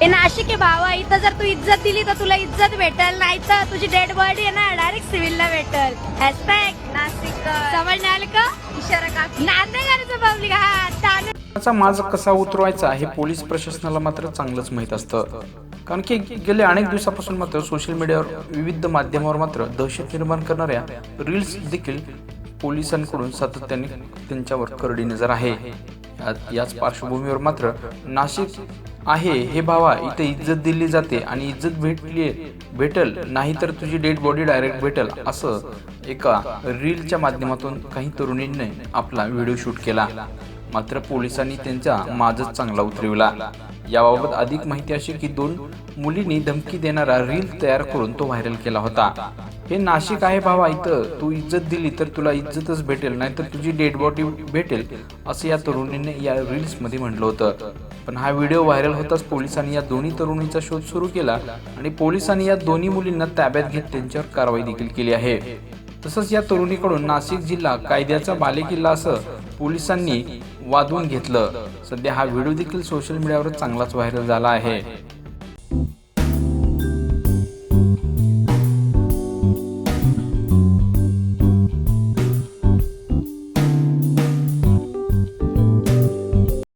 हे नाशिक आहे भावा इथं जर तू इज्जत दिली तर तुला इज्जत भेटल नाही तर तुझी डेड बॉडी आहे ना डायरेक्ट सिव्हिलला भेटल. हॅशटॅग नाशिक. समजणे आलं का? इशारा का? नांदे करायचं पब्लिक हा चालू त्याचा माज कसा उतरवायचा हे पोलीस प्रशासनाला मात्र चांगलंच माहीत असतं. कारण की गेले अनेक दिवसापासून मात्र सोशल मीडियावर विविध माध्यमावर मात्र दहशत निर्माण करणाऱ्या रील्स देखील पोलिसांकडून सातत्याने त्यांच्यावर करडी नजर आहे. या- याच पार्श्वभूमीवर मात्र नाशिक आहे हे भावा इथे इज्जत दिली जाते आणि इज्जत भेटली भेटल नाही तर तुझी डेड बॉडी डायरेक्ट भेटल असं एका रीलच्या माध्यमातून काही तरुणींनी आपला व्हिडिओ शूट केला. मात्र पोलिसांनी त्यांचा माजच चांगला उतरविला. याबाबत अधिक माहिती अशी की दोन मुलींनी धमकी देणारा रील तयार करून तो व्हायरल केला होता. हे नाशिक आहे भावा इथं. तू इज्जत दिली तर तुला इज्जतच भेटेल नाहीतर तुझी डेड बॉडी भेटेल असं या तरुणीने या रील्समध्ये म्हटलं होतं. पण हा व्हिडिओ व्हायरल होताच पोलिसांनी या दोन्ही तरुणीचा शोध सुरू केला आणि पोलिसांनी या दोन्ही मुलींना ताब्यात घेत त्यांच्यावर कारवाई देखील केली आहे. तसंच या तरुणीकडून नाशिक जिल्हा कायद्याचा बालेकिल्ला असं पोलिसांनी वादवून घेतलं. सध्या हा व्हिडिओ देखील सोशल मीडियावर चांगलाच व्हायरल झाला आहे.